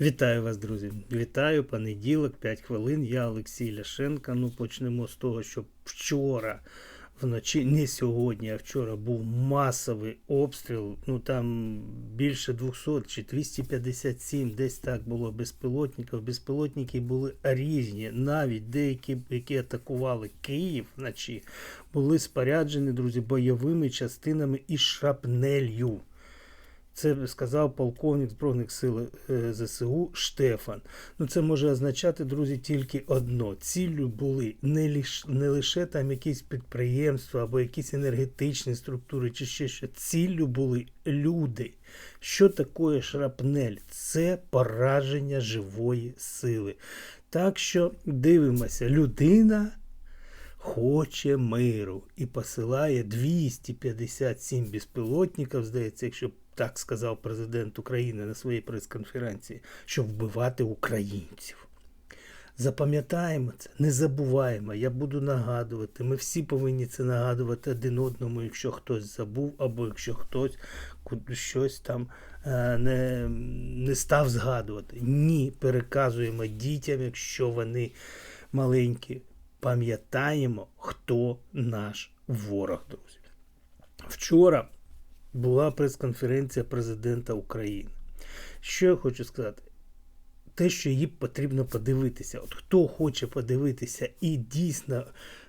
Вітаю вас, друзі. Вітаю, понеділок, 5 хвилин. Я Олексій Ляшенко. Ну, почнемо з того, що вчора вночі, не сьогодні, а вчора був масовий обстріл. Ну там більше 200 чи 257, десь так було безпілотників. Безпілотники були різні. Навіть деякі, які атакували Київ вночі, були споряджені, друзі, бойовими частинами і шрапнелью. Це сказав полковник Збройних сил е, ЗСУ Штефан. Ну це може означати, друзі, тільки одно. Ціллю були не, лиш, не лише там якісь підприємства або якісь енергетичні структури, чи ще що. Ціллю були люди. Що таке шрапнель? Це пораження живої сили. Так що дивимося, людина. Хоче миру і посилає 257 безпілотників, здається, якщо так сказав президент України на своїй прес-конференції, щоб вбивати українців. Запам'ятаємо це, не забуваємо. Я буду нагадувати. Ми всі повинні це нагадувати один одному, якщо хтось забув, або якщо хтось щось там е, не, не став згадувати. Ні, переказуємо дітям, якщо вони маленькі. Пам'ятаємо, хто наш ворог, друзі. Вчора була прес-конференція президента України. Що я хочу сказати? Те, що їй потрібно подивитися. От хто хоче подивитися і дійсно,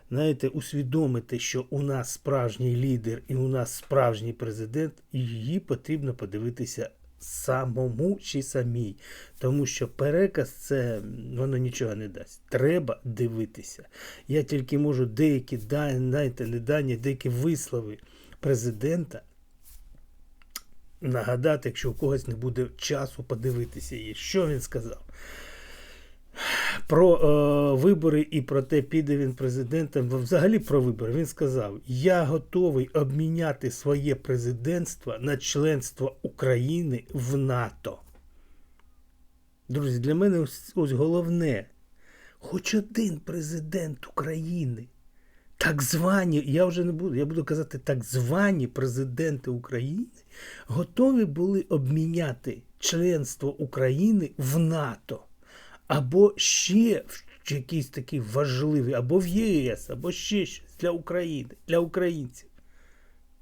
знаєте, усвідомити, що у нас справжній лідер і у нас справжній президент, її потрібно подивитися самому чи самій. Тому що переказ це воно нічого не дасть. Треба дивитися. Я тільки можу деякі знаєте, не дані, деякі вислови президента нагадати, якщо у когось не буде часу подивитися її. Що він сказав? Про е, вибори і про те, піде він президентом. Взагалі про вибори він сказав: Я готовий обміняти своє президентство на членство України в НАТО. Друзі, для мене ось, ось головне. Хоч один президент України, так звані, я вже не буду, я буду казати, так звані президенти України готові були обміняти членство України в НАТО або ще в якийсь такий важливий, або в ЄС, або ще щось для України, для українців.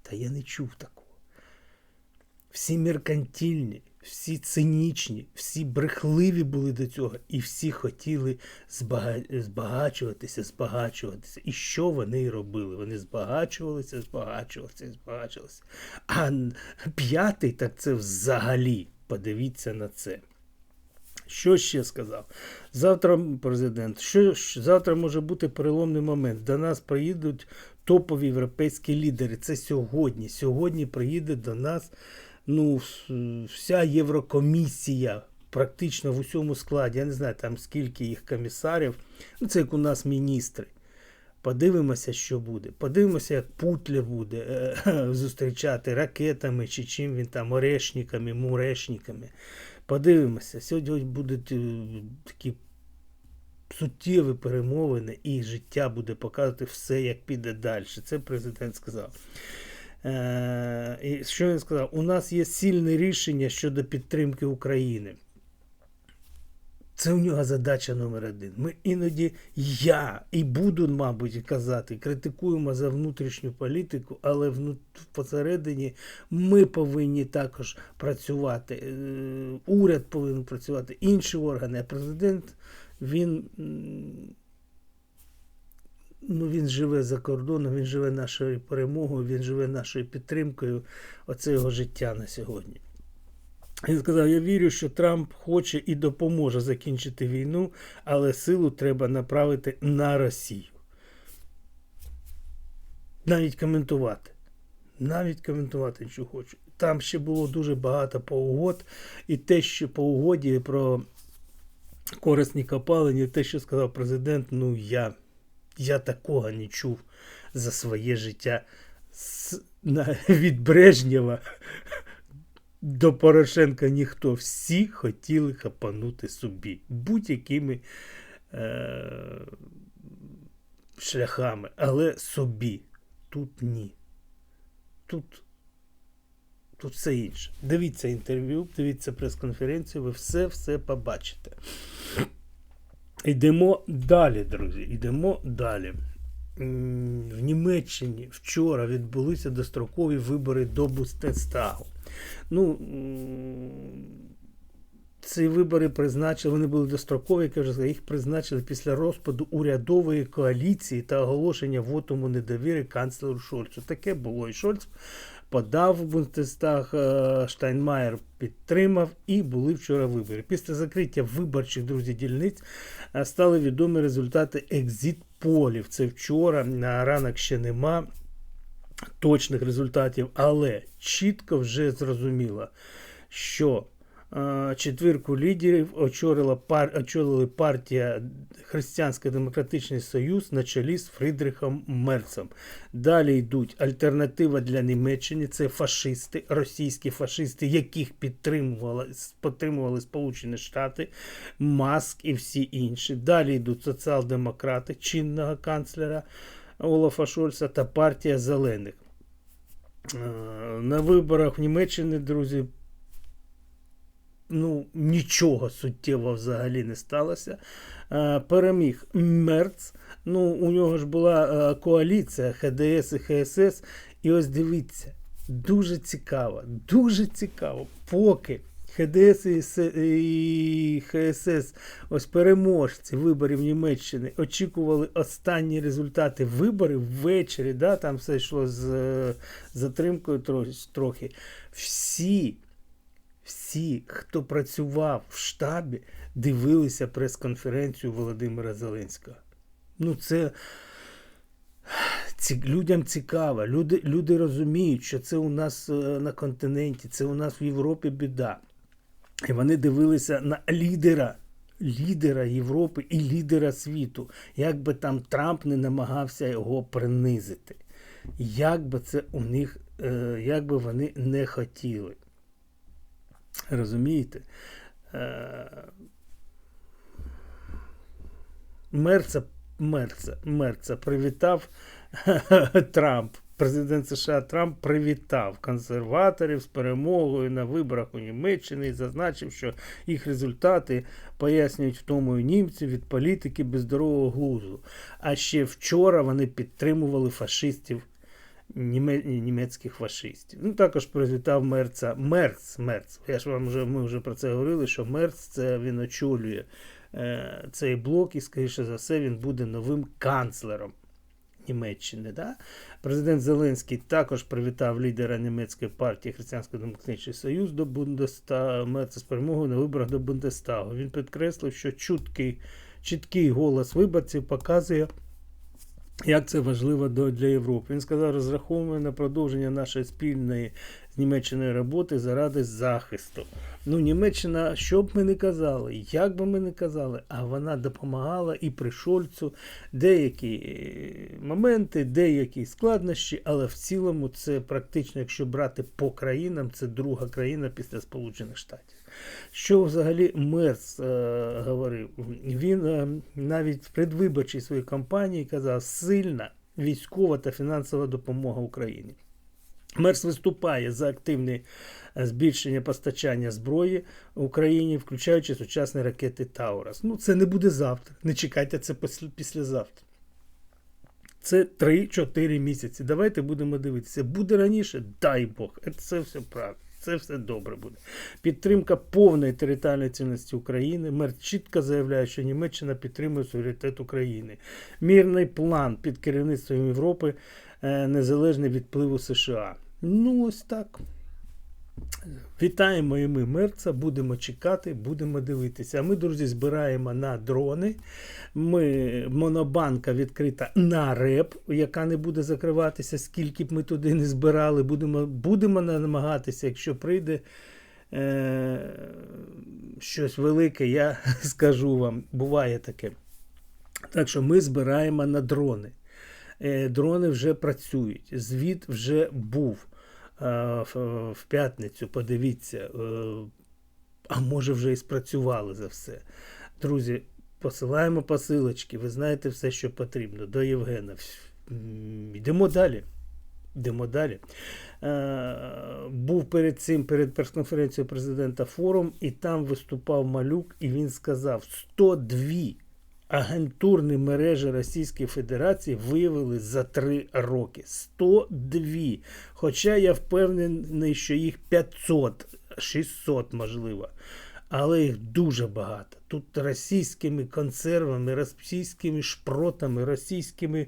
Та я не чув такого. Всі меркантильні, всі цинічні, всі брехливі були до цього, і всі хотіли збага... збагачуватися, збагачуватися. І що вони й робили? Вони збагачувалися, збагачувалися, збагачувалися. А п'ятий, так це взагалі. Подивіться на це. Що ще сказав? Завтра президент, що завтра може бути переломний момент. До нас приїдуть топові європейські лідери. Це сьогодні. Сьогодні приїде до нас ну, вся Єврокомісія. Практично в усьому складі. Я не знаю, там скільки їх комісарів. Ну, це як у нас міністри. Подивимося, що буде. Подивимося, як Путлер буде е, зустрічати ракетами чи чим він там, орешниками, мурешниками. Подивимося, сьогодні будуть е, такі суттєві перемовини, і життя буде показувати все, як піде далі. Це президент сказав. Е, і Що він сказав? У нас є сильне рішення щодо підтримки України. Це у нього задача номер один. Ми іноді я і буду, мабуть, казати, критикуємо за внутрішню політику, але посередині ми повинні також працювати. Е, уряд повинен працювати, інші органи, а президент він. Ну, він живе за кордоном, він живе нашою перемогою, він живе нашою підтримкою. Оце його життя на сьогодні. Він сказав: Я вірю, що Трамп хоче і допоможе закінчити війну, але силу треба направити на Росію. Навіть коментувати. Навіть коментувати, що хочу. Там ще було дуже багато по угод, і те, що по угоді про корисні копалені, те, що сказав президент, ну я я такого не чув за своє життя від Брежнєва до Порошенка ніхто. Всі хотіли хапанути собі будь-якими е- шляхами. Але собі. Тут ні. Тут Тут все інше. Дивіться інтерв'ю, дивіться прес-конференцію, ви все-все побачите. Йдемо далі, друзі. Йдемо далі. В Німеччині вчора відбулися дострокові вибори до Бустестагу. Ну, ці вибори призначили, вони були дострокові, як я вже сказав, їх призначили після розпаду урядової коаліції та оголошення вотуму недовіри канцлеру Шольцу. Таке було. І Шольц подав в бунтестах, е, Штайнмаєр підтримав і були вчора вибори. Після закриття виборчих друзі дільниць е, стали відомі результати екзит-полів. Це вчора, на ранок ще нема точних результатів, але чітко вже зрозуміло, що четвірку лідерів очолила пар, очолили партія Християнсько-Демократичний Союз на чолі з Фрідрихом Мерцем. Далі йдуть альтернатива для Німеччини. Це фашисти, російські фашисти, яких підтримували, підтримували Сполучені Штати, Маск і всі інші. Далі йдуть соціал-демократи чинного канцлера Олафа Шольца та партія зелених. На виборах в Німеччині, друзі, ну, нічого суттєвого взагалі не сталося. Е, Переміг Мерц. Ну, у нього ж була е, коаліція ХДС і ХСС. І ось дивіться, дуже цікаво, дуже цікаво, поки. ХДС і ХСС, ось переможці виборів Німеччини, очікували останні результати виборів ввечері. Да, там все йшло з е, затримкою трохи. Всі всі, хто працював в штабі, дивилися прес-конференцію Володимира Зеленського. Ну, це ці, людям цікаво. Люди, люди розуміють, що це у нас е, на континенті, це у нас в Європі біда. І вони дивилися на лідера, лідера Європи і лідера світу. Як би там Трамп не намагався його принизити. Як би це у них, е, як би вони не хотіли. Розумієте? Е, Мерца, Мерца, Мерца привітав Трамп. Президент США Трамп привітав консерваторів з перемогою на виборах у Німеччині і зазначив, що їх результати пояснюють втомою німців від політики без здорового глузду. А ще вчора вони підтримували фашистів німецьких фашистів. Ну, також привітав Мерца. Мерц, Мерц. Я ж вам вже ми вже про це говорили, що Мерц це він очолює е, цей блок, і, скоріше за все, він буде новим канцлером. Німеччини. Да? Президент Зеленський також привітав лідера німецької партії Християнсько-Демократичний Союз до Бундестагу з перемогою на виборах до Бундестагу. Він підкреслив, що чуткий, чіткий голос виборців показує, як це важливо для Європи. Він сказав, розраховуємо на продовження нашої спільної з Німеччиною роботи заради захисту. Ну, Німеччина, що б ми не казали, як би ми не казали, а вона допомагала і при Шольцу деякі е, моменти, деякі складнощі, але в цілому це практично, якщо брати по країнам, це друга країна після Сполучених Штатів. Що взагалі Мерц е, говорив? Він е, навіть в предвиборчій своїй кампанії казав сильна військова та фінансова допомога Україні. Мерс виступає за активне е, збільшення постачання зброї Україні, включаючи сучасні ракети Таурас. Ну, це не буде завтра. Не чекайте це післязавтра. Це 3-4 місяці. Давайте будемо дивитися. Буде раніше, дай Бог. Це все правда. Це все добре буде. Підтримка повної територіальної цінності України. Мер чітко заявляє, що Німеччина підтримує суверенітет України. Мірний план під керівництвом Європи е, незалежний від впливу США. Ну, ось так. Вітаємо і ми мерца, будемо чекати, будемо дивитися. А ми, друзі, збираємо на дрони. Ми, монобанка відкрита на реп, яка не буде закриватися, скільки б ми туди не збирали. Будемо, будемо намагатися, якщо прийде е, щось велике, я скажу вам, буває таке. Так що ми збираємо на дрони. Е, дрони вже працюють. Звіт вже був в, в п'ятницю. Подивіться, е, а може вже і спрацювали за все. Друзі, посилаємо посилочки. Ви знаєте все, що потрібно. До Євгена. Йдемо далі. Йдемо далі. Е, був перед цим, перед прес-конференцією президента форум, і там виступав Малюк, і він сказав: 102 агентурні мережі Російської Федерації виявили за три роки. 102. Хоча я впевнений, що їх 500, 600 можливо. Але їх дуже багато. Тут російськими консервами, російськими шпротами, російськими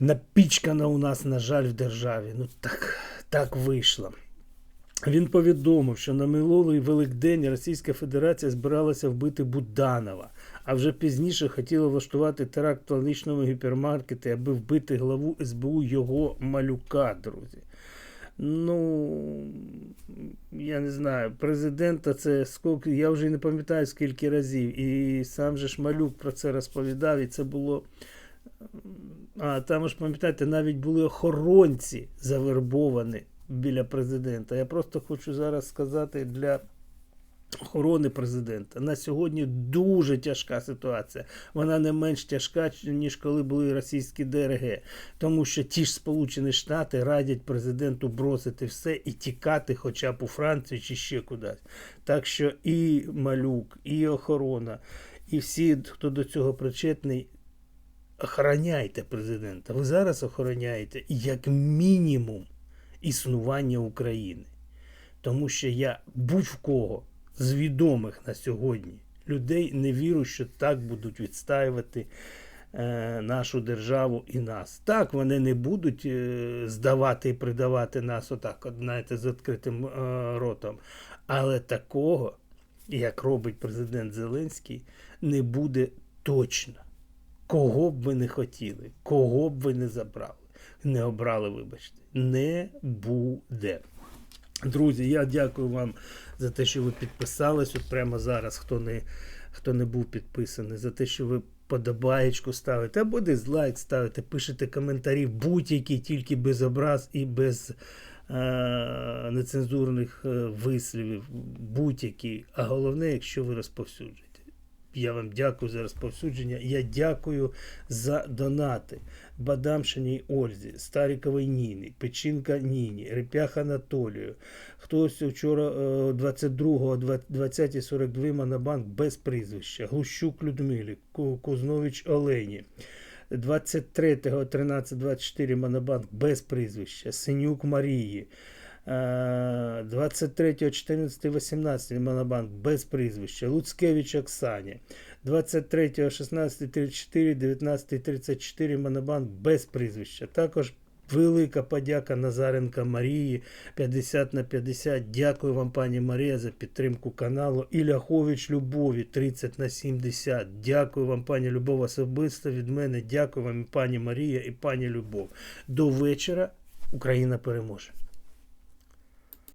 напічкана у нас, на жаль, в державі. Ну так, так вийшло. Він повідомив, що на минулий Великдень Російська Федерація збиралася вбити Буданова, а вже пізніше хотіла влаштувати теракт в планічному аби вбити главу СБУ його малюка, друзі. Ну, я не знаю, президента це скільки, я вже не пам'ятаю скільки разів. І сам же ж малюк про це розповідав, і це було. А там ж пам'ятаєте, навіть були охоронці завербовані біля президента. Я просто хочу зараз сказати для охорони президента. На сьогодні дуже тяжка ситуація. Вона не менш тяжка, ніж коли були російські ДРГ. Тому що ті ж Сполучені Штати радять президенту бросити все і тікати хоча б у Францію чи ще кудись. Так що і малюк, і охорона, і всі, хто до цього причетний, охороняйте президента. Ви зараз охороняєте як мінімум існування України. Тому що я будь-в кого з відомих на сьогодні людей не вірю, що так будуть відстаювати е, нашу державу і нас. Так, вони не будуть е, здавати і придавати нас отак, от, знаєте, з відкритим е, ротом. Але такого, як робить президент Зеленський, не буде точно. Кого б ви не хотіли, кого б ви не забрали, не обрали, вибачте, не буде. Друзі, я дякую вам за те, що ви підписались. От прямо зараз, хто не, хто не був підписаний, за те, що ви подобаєчку ставите, або дизлайк ставите, пишете коментарі будь-які, тільки без образ і без е, нецензурних е, вислівів, будь-які. А головне, якщо ви розповсюджуєте. Я вам дякую за розповсюдження. Я дякую за донати. Бадамшиній Ользі, Старіковій Ніні, Печінка Ніні, Репях Анатолію. Хтось вчора е, 22-го, 20.42 Монобанк без прізвища. Глущук Людмилі, Кузнович Олені. 23-го 13.24 Монобанк без прізвища. Синюк Марії. Е, 23, 14, 18 Монобанк без прізвища. Луцкевич Оксані. 23, 16, 34, 19, 34 Монобанк без прізвища. Також велика подяка Назаренка Марії 50 на 50. Дякую вам, пані Марія, за підтримку каналу. І Ляхович Любові 30 на 70. Дякую вам, пані Любов, особисто від мене. Дякую вам, пані Марія, і пані Любов. До вечора Україна переможе.